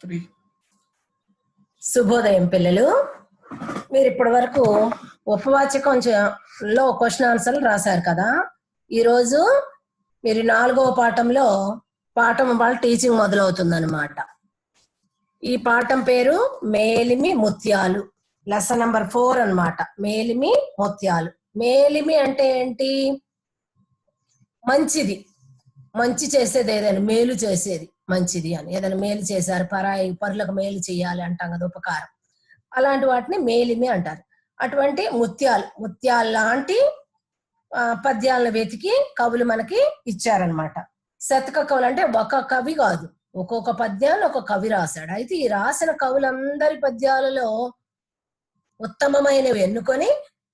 Three. శుభోదయం పిల్లలు. మీరు ఇప్పటి వరకు ఉపవాచకం లో క్వశ్చన్ ఆన్సర్లు రాశారు కదా. ఈరోజు మీరు నాలుగవ పాఠంలో పాఠం వాళ్ళ టీచింగ్ మొదలవుతుందన్నమాట. ఈ పాఠం పేరు మేలిమి ముత్యాలు. లెసన్ నంబర్ ఫోర్ అన్నమాట. మేలిమి ముత్యాలు. మేలిమి అంటే ఏంటి? మంచిది. మంచి చేసేది ఏదైనా మేలు చేసేది. మంచిది అని. ఏదైనా మేలు చేశారు పరాయి పరులకు మేలు చేయాలి అంటాం కదా ఉపకారం. అలాంటి వాటిని మేలిమి అంటారు. అటువంటి ముత్యాలు ముత్యాలు లాంటి ఆ, పద్యాలను వెతికి కవులు మనకి ఇచ్చారనమాట శతక కవులు అంటే ఒక కవి కాదు. ఒక్కొక్క పద్యాన్ని ఒక కవి రాశాడు. అయితే ఈ రాసిన కవులందరి పద్యాలలో ఉత్తమమైనవి ఎన్నుకొని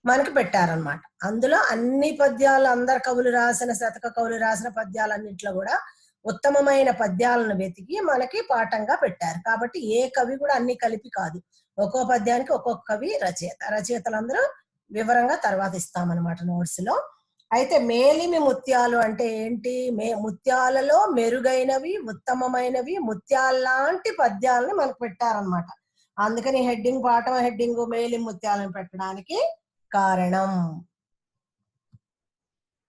మనకి పెట్టారనమాట అందులో అన్ని పద్యాలు అందరు కవులు రాసిన శతక కవులు రాసిన పద్యాలన్నింటిలో కూడా ఉత్తమమైన పద్యాలను వెతికి మనకి పాఠంగా పెట్టారు. కాబట్టి ఏ కవి కూడా అన్ని కలిపి కాదు. ఒక్కో పద్యానికి ఒక్కొక్క కవి రచయిత. రచయితలందరూ వివరంగా తర్వాత ఇస్తామన్నమాట నోట్స్లో అయితే మేలిమి ముత్యాలు అంటే ఏంటి? మే ముత్యాలలో మెరుగైనవి ఉత్తమమైనవి ముత్యాల్లాంటి పద్యాలను మనకు పెట్టారనమాట అందుకని హెడ్డింగ్ పాఠం హెడ్డింగ్ మేలి ముత్యాలను పెట్టడానికి కారణం.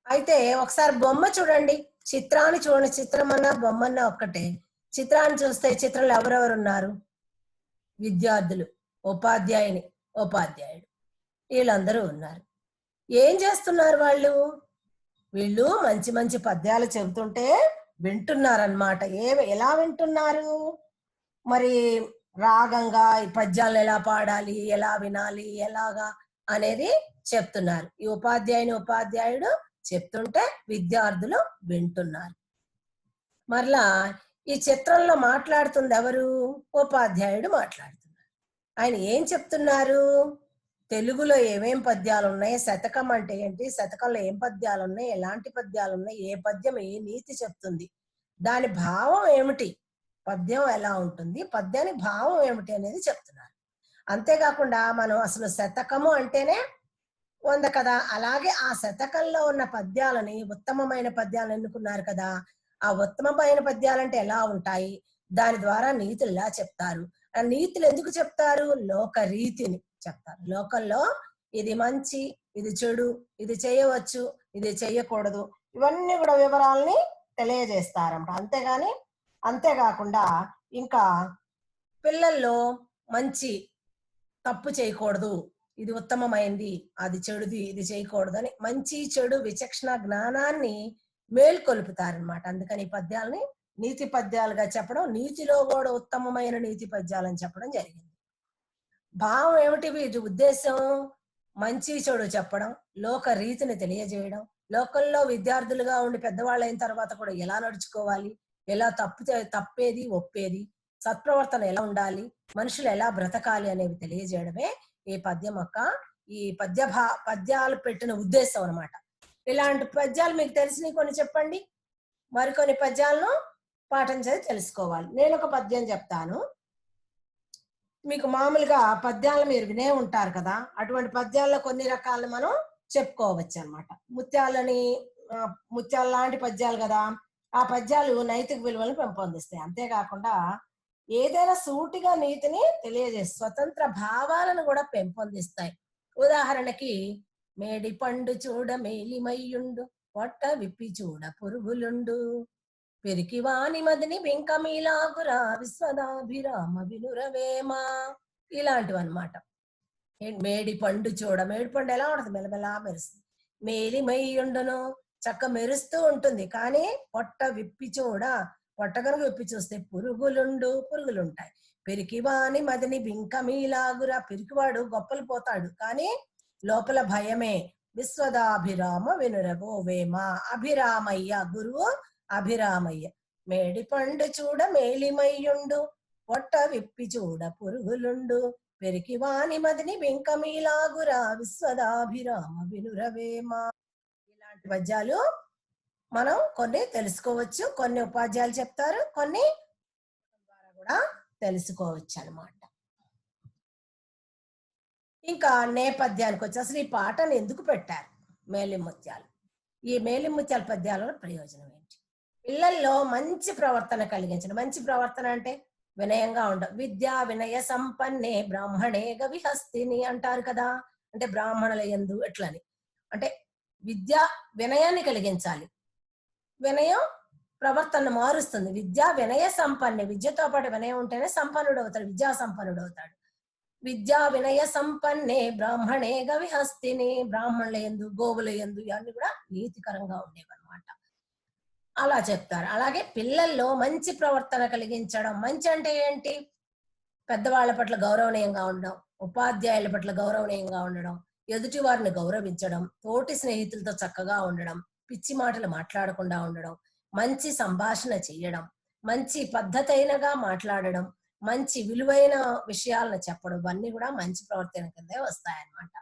అయితే ఒకసారి బొమ్మ చూడండి. చిత్రాన్ని చూడండి. చిత్రం అన్నా బొమ్మన్నా ఒక్కటే. చిత్రాన్ని చూస్తే చిత్రంలో ఎవరెవరు ఉన్నారు? విద్యార్థులు ఉపాధ్యాయుని ఉపాధ్యాయుడు. వీళ్ళందరూ ఉన్నారు. ఏం చేస్తున్నారు వాళ్ళు? వీళ్ళు మంచి మంచి పద్యాలు చెబుతుంటే వింటున్నారనమాట ఏ ఎలా వింటున్నారు? మరి రాగంగా ఈ పద్యాలను ఎలా పాడాలి? ఎలా వినాలి? ఎలాగా? అనేది చెప్తున్నారు. ఈ ఉపాధ్యాయుని ఉపాధ్యాయుడు చెప్తుంటే విద్యార్థులు వింటున్నారు. మరలా ఈ చిత్రంలో మాట్లాడుతుంది ఎవరు? ఉపాధ్యాయుడు మాట్లాడుతున్నారు. ఆయన ఏం చెప్తున్నారు? తెలుగులో ఏమేం పద్యాలు ఉన్నాయి? శతకం అంటే ఏంటి? శతకంలో ఏం పద్యాలు ఉన్నాయి? ఎలాంటి పద్యాలు ఉన్నాయి? ఏ పద్యం ఏ నీతి చెప్తుంది? దాని భావం ఏమిటి? పద్యం ఎలా ఉంటుంది? పద్యానికి భావం ఏమిటి అనేది చెప్తున్నారు. అంతేకాకుండా మనం అసలు శతకము అంటేనే వంద కదా? అలాగే ఆ శతకంలో ఉన్న పద్యాలని ఉత్తమమైన పద్యాలు ఎన్నుకున్నారు కదా? ఆ ఉత్తమమైన పద్యాలంటే ఎలా ఉంటాయి? దాని ద్వారా నీతులు ఎలా చెప్తారు? ఆ నీతులు ఎందుకు చెప్తారు? లోక రీతిని చెప్తారు. లోకల్లో ఇది మంచి ఇది చెడు ఇది చేయవచ్చు ఇది చేయకూడదు. ఇవన్నీ కూడా వివరాలని తెలియజేస్తారంట అంతేగాని అంతేకాకుండా ఇంకా పిల్లల్లో మంచి తప్పు చేయకూడదు. ఇది ఉత్తమమైంది అది చెడుది ఇది చేయకూడదు అని మంచి చెడు విచక్షణ జ్ఞానాన్ని మేల్కొలుపుతారనమాట అందుకని ఈ పద్యాలని నీతి పద్యాలుగా చెప్పడం నీతిలో కూడా ఉత్తమమైన నీతి పద్యాలని చెప్పడం జరిగింది. భావం ఏమిటి? వీటి ఉద్దేశం మంచి చెడు చెప్పడం లోక రీతిని తెలియజేయడం లోకల్లో విద్యార్థులుగా ఉండి పెద్దవాళ్ళు అయిన తర్వాత కూడా ఎలా నడుచుకోవాలి ఎలా తప్పు తప్పేది ఒప్పేది సత్ప్రవర్తన ఎలా ఉండాలి మనుషులు ఎలా బ్రతకాలి అనేవి తెలియజేయడమే ఈ పద్యం యొక్క ఈ పద్య భా పద్యాలు పెట్టిన ఉద్దేశం అన్నమాట. ఇలాంటి పద్యాలు మీకు తెలిసినవి కొన్ని చెప్పండి. మరికొన్ని పద్యాలను పాఠం చేసి తెలుసుకోవాలి. నేను ఒక పద్యం చెప్తాను. మీకు మామూలుగా పద్యాలు మీరు వినే ఉంటారు కదా అటువంటి పద్యాల్లో కొన్ని రకాలు మనం చెప్పుకోవచ్చు అనమాట ముత్యాలని ముత్యాల లాంటి పద్యాలు కదా ఆ పద్యాలు నైతిక విలువలను పెంపొందిస్తాయి. అంతేకాకుండా ఏదైనా సూటిగా నీతిని తెలియజేస్తాయి స్వతంత్ర భావాలను కూడా పెంపొందిస్తాయి. ఉదాహరణకి మేడి పండు చూడ మేలిమయ్యుండు పొట్ట విప్పి చూడ పురుగులుండు. పెరికి వాని మదిని వెంకమీలాగురా విశ్వనాభిరామ వినురవేమా? ఇలాంటివి అనమాట మేడి పండు చూడ మేడి పండు ఎలా ఉంటుంది? మెలమెలా మెరుస్తుంది. మేలిమయ్యుండును చక్క మెరుస్తూ ఉంటుంది. కానీ పొట్ట విప్పి చూడ పొట్ట కనుక విప్పి చూస్తే పురుగులుండు పురుగులుంటాయి. పెరికివాని మదిని బింకమీలాగురా పిరికివాడు గొప్పలు పోతాడు. కానీ లోపల భయమే. విశ్వదాభిరామ వినురవో వేమ. అభిరామయ్య గురువు అభిరామయ్య. మేడి పండు చూడ మేలిమయ్యుండు పొట్ట విప్పి చూడ పురుగులుండు. పెరికి వాని మదిని వెంకమీలాగురా విశ్వదాభిరామ వినురవేమ. ఇలాంటి పద్యాలు మనం కొన్ని తెలుసుకోవచ్చు కొన్ని ఉపాధ్యాయులు చెప్తారు కొన్ని ద్వారా కూడా తెలుసుకోవచ్చు అన్నమాట. ఇంకా నేపథ్యానికి వచ్చి అసలు ఈ పాటను ఎందుకు పెట్టారు మేలిముత్యాలు ఈ మేలిముత్యాల పద్యాల ప్రయోజనం ఏంటి? పిల్లల్లో మంచి ప్రవర్తన కలిగించడం మంచి ప్రవర్తన అంటే వినయంగా ఉండ విద్యా వినయ సంపన్నే బ్రాహ్మణే గవిహస్తిని అంటారు కదా అంటే బ్రాహ్మణుల ఎందు ఎట్లని? అంటే విద్య వినయాన్ని కలిగించాలి. వినయం ప్రవర్తన మారుస్తుంది. విద్య వినయ సంపన్నే విద్యతో పాటు వినయం ఉంటేనే సంపన్నుడు అవుతాడు విద్యా సంపన్నుడు అవుతాడు విద్యా వినయ సంపన్నే బ్రాహ్మణే గవిహస్తిని బ్రాహ్మణుల ఎందు గోవుల ఎందు ఇవన్నీ కూడా నీతికరంగా ఉండేవన్నమాట. అలా చెప్తారు. అలాగే పిల్లల్లో మంచి ప్రవర్తన కలిగించడం. మంచి అంటే ఏంటి? పెద్దవాళ్ళ పట్ల గౌరవనీయంగా ఉండడం ఉపాధ్యాయుల పట్ల గౌరవనీయంగా ఉండడం ఎదుటి వారిని గౌరవించడం తోటి స్నేహితులతో చక్కగా ఉండడం పిచ్చి మాటలు మాట్లాడకుండా ఉండడం మంచి సంభాషణ చేయడం మంచి పద్ధతైనగా మాట్లాడడం మంచి విలువైన విషయాలను చెప్పడం ఇవన్నీ కూడా మంచి ప్రవర్తన కిందే వస్తాయన్నమాట.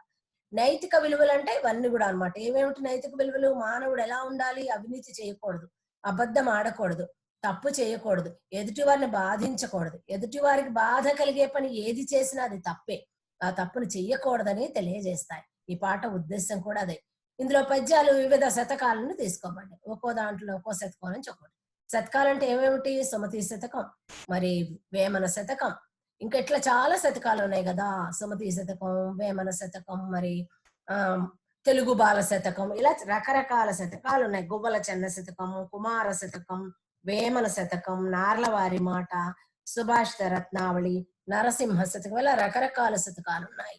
నైతిక విలువలు అంటే ఇవన్నీ కూడా అన్నమాట. ఏమేమిటి నైతిక విలువలు? మానవుడు ఎలా ఉండాలి? అవినీతి చేయకూడదు అబద్ధం ఆడకూడదు తప్పు చేయకూడదు ఎదుటి వారిని బాధించకూడదు ఎదుటి వారికి బాధ కలిగే పని ఏది చేసినా అది తప్పే. ఆ తప్పును చెయ్యకూడదని తెలియజేస్తాయి. ఈ పాట ఉద్దేశం కూడా అదే. ఇందులో పద్యాలు వివిధ శతకాలను తీసుకోబడ్డాయి ఒక్కో దాంట్లో ఒక్కో శతకం నుంచి ఒక్కోటి శతకాలంటే ఏమేమిటి? సుమతి శతకం మరి వేమన శతకం. ఇంకా ఇట్లా చాలా శతకాలు ఉన్నాయి కదా. సుమతి శతకం వేమన శతకం మరి ఆ తెలుగు బాల శతకం ఇలా రకరకాల శతకాలు ఉన్నాయి. గువ్వల చెన్న శతకం కుమార శతకం వేమన శతకం నార్లవారి మాట సుభాషిత రత్నావళి నరసింహ శతకం ఇలా రకరకాల శతకాలు ఉన్నాయి.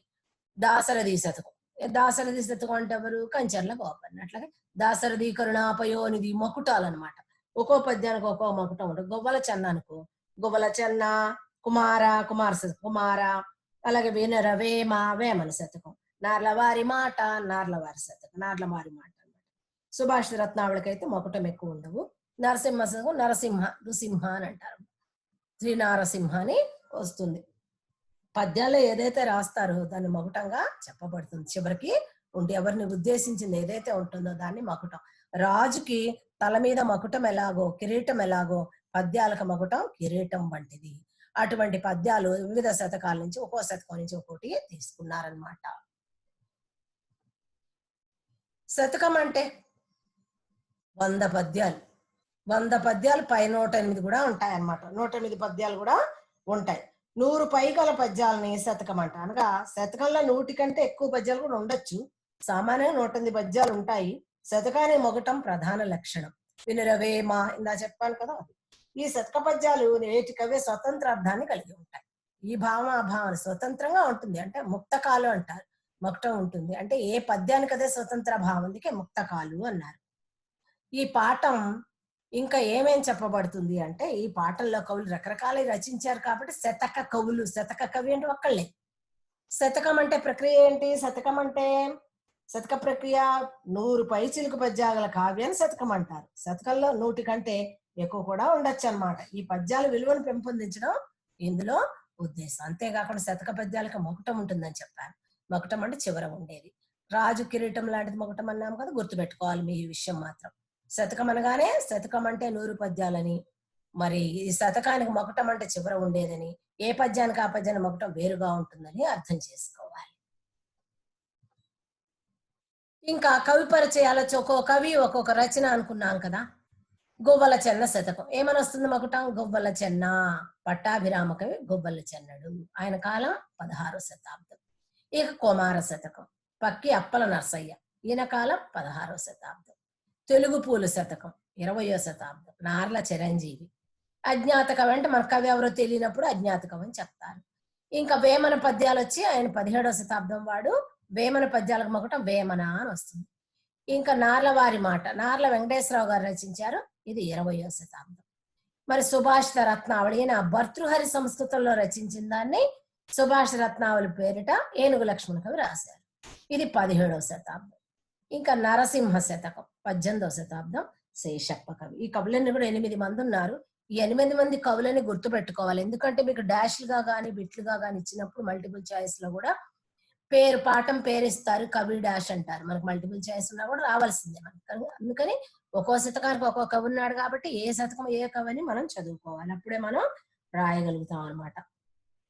దాసరథి శతకం. దాసరథి శతకం ఎవరు కంచర్ల గోపన్న. అట్లాగే దాసరథి కరుణాపయోనిధి మకుటాలు అనమాట ఒక్కో పద్యానికి ఒక్కో మకుటం ఉంటుంది. గువ్వల చెన్న అనుకో. గువ్వల చెన్న కుమార కుమార కుమార. అలాగే వినర వేమ వేమన శతకం. నార్ల వారి మాట నార్ల వారి శతకం. నార్ల వారి మాట అనమాట సుభాషిత రత్నావళికి అయితే మొకటం ఎక్కువ ఉండవు. నరసింహ శతకం నరసింహ నృసింహ అని అంటారు. శ్రీ నారసింహ అని వస్తుంది. పద్యాల్లో ఏదైతే రాస్తారో దాన్ని మకుటంగా చెప్పబడుతుంది. చివరికి ఉండి ఎవరిని ఉద్దేశించింది ఏదైతే ఉంటుందో దాన్ని మకుటం. రాజుకి తల మీద మకుటం ఎలాగో కిరీటం ఎలాగో పద్యాలకు మకుటం కిరీటం వంటిది. అటువంటి పద్యాలు వివిధ శతకాల నుంచి ఒక్కో శతకం నుంచి ఒక్కోటి తీసుకున్నారనమాట శతకం అంటే వంద పద్యాలు. వంద పద్యాలు పై నూట ఎనిమిది కూడా ఉంటాయి అన్నమాట నూట ఎనిమిది పద్యాలు కూడా ఉంటాయి. నూరు పైగల పద్యాలని శతకం అంట అనగా శతకంలో నూటి కంటే ఎక్కువ పద్యాలు కూడా ఉండొచ్చు. సామాన్యంగా నూట ఎనిమిది పద్యాలు ఉంటాయి. శతకాన్ని మొగటం ప్రధాన లక్షణం. వినురవేమ ఇందా చెప్పాను కదా అది. ఈ శతక పద్యాలు నేటి కవే స్వతంత్ర అర్థాన్ని కలిగి ఉంటాయి. ఈ భావం ఆ భావన స్వతంత్రంగా ఉంటుంది. అంటే ముక్తకాలు అంటారు. మొక్కటం ఉంటుంది. అంటే ఏ పద్యానికి అదే స్వతంత్ర భావం. అందుకే ముక్తకాలు అన్నారు. ఈ పాఠం ఇంకా ఏమేం చెప్పబడుతుంది అంటే ఈ పాటల్లో కవులు రకరకాల రచించారు కాబట్టి శతక కవులు శతక కవి అంటే ఒక్కళ్ళే. శతకం అంటే ప్రక్రియ ఏంటి? శతకం అంటే శతక ప్రక్రియ నూరు పై చిలుకు పద్యాగల కావ్యాన్ని శతకం అంటారు. శతకంలో నూటి కంటే ఎక్కువ కూడా ఉండొచ్చు అన్నమాట ఈ పద్యాల విలువను పెంపొందించడం ఇందులో ఉద్దేశం. అంతేకాకుండా శతక పద్యాలకు మొకటం ఉంటుందని చెప్పాను మొకటం అంటే చివర ఉండేది. రాజు కిరీటం లాంటిది మొకటం అన్నాము కదా గుర్తుపెట్టుకోవాలి మీ ఈ విషయం మాత్రం. శతకం అనగానే శతకం అంటే నూరు పద్యాలని. మరి ఈ శతకానికి మొకటం అంటే చివర ఉండేదని ఏ పద్యానికి ఆ పద్యానికి మొకటం వేరుగా ఉంటుందని అర్థం చేసుకోవాలి. ఇంకా కవి పరిచయాలు ఒక్కో ఒక్కొక్క కవి ఒక్కొక్క రచన అనుకున్నాం కదా గువ్వల చెన్న శతకం. ఏమని వస్తుంది మొకటం గువ్వల చెన్న పట్టాభిరామ కవి గువ్వల చెన్నడు. ఆయన కాలం పదహారో శతాబ్దం. ఇక కుమార శతకం. పక్కి అప్పల నర్సయ్య. ఈయన కాలం పదహారో శతాబ్దం. తెలుగు పూల శతకం ఇరవయో శతాబ్దం నార్ల చిరంజీవి. అజ్ఞాత కవి అంటే మన కవి ఎవరో తెలియనప్పుడు అజ్ఞాత కవి అని చెప్తారు. ఇంకా వేమన పద్యాలు వచ్చి ఆయన పదిహేడో శతాబ్దం వాడు వేమన పద్యాలకు మొకటం వేమన అని వస్తుంది. ఇంకా నార్ల వారి మాట నార్ల వెంకటేశ్వరరావు గారు రచించారు ఇది ఇరవయో శతాబ్దం. మరి సుభాషిత రత్నావళి ఈయన భర్తృహరి సంస్కృతంలో రచించిన దాన్ని సుభాష్ రత్నావళి పేరిట ఏనుగు లక్ష్మణ కవి రాశారు. ఇది పదిహేడవ శతాబ్దం. ఇంకా నరసింహ శతకం. పద్దెనిమిదవ శతాబ్దం శేషప్ప కవి ఈ కవులన్నీ కూడా ఎనిమిది మంది ఉన్నారు. ఈ ఎనిమిది మంది కవులని గుర్తు పెట్టుకోవాలి ఎందుకంటే మీకు డాష్లుగా కానీ బిట్లుగా కానీ ఇచ్చినప్పుడు మల్టిపుల్ చాయిస్లో కూడా పేరు పాఠం పేరు ఇస్తారు కవి డాష్ అంటారు. మనకు మల్టిపుల్ చాయిస్ ఉన్నా కూడా రావాల్సిందే మనకు. అందుకని ఒక్కో శతకానికి ఒక్కో కవి ఉన్నాడు కాబట్టి ఏ శతకం ఏ కవి అని మనం చదువుకోవాలి. అప్పుడే మనం రాయగలుగుతాం అనమాట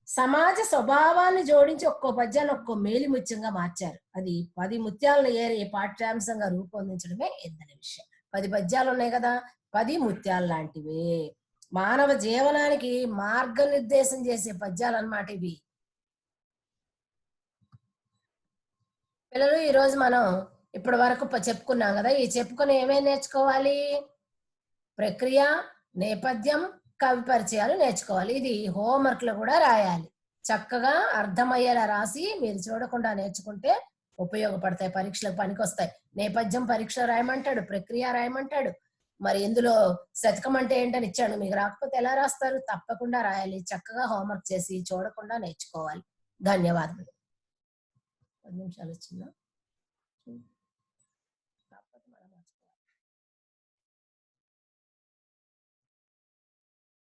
సమాజ స్వభావాన్ని జోడించి ఒక్కో పద్యాన్ని ఒక్కో మేలి ముత్యంగా మార్చారు. అది పది ముత్యాలను ఏరే పాఠ్యాంశంగా రూపొందించడమే ఎందని విషయం. పది పద్యాలు ఉన్నాయి కదా పది ముత్యాలు లాంటివే. మానవ జీవనానికి మార్గనిర్దేశం చేసే పద్యాలు అన్నమాట ఇవి. పిల్లలు ఈరోజు మనం ఇప్పటి వరకు చెప్పుకున్నాం కదా ఈ చెప్పుకొని ఏమేమి నేర్చుకోవాలి? ప్రక్రియ నేపథ్యం కవి పరిచయాలు నేర్చుకోవాలి. ఇది హోంవర్క్లో కూడా రాయాలి. చక్కగా అర్థమయ్యేలా రాసి మీరు చూడకుండా నేర్చుకుంటే ఉపయోగపడతాయి పరీక్షలకు పనికొస్తాయి. నేపథ్యం పరీక్ష రాయమంటాడు ప్రక్రియ రాయమంటాడు. మరి ఇందులో శతకం అంటే ఏంటని ఇచ్చాడు. మీకు రాకపోతే ఎలా రాస్తారు? తప్పకుండా రాయాలి. చక్కగా హోంవర్క్ చేసి చూడకుండా నేర్చుకోవాలి. ధన్యవాదములు. పది నిమిషాలు వచ్చిందా?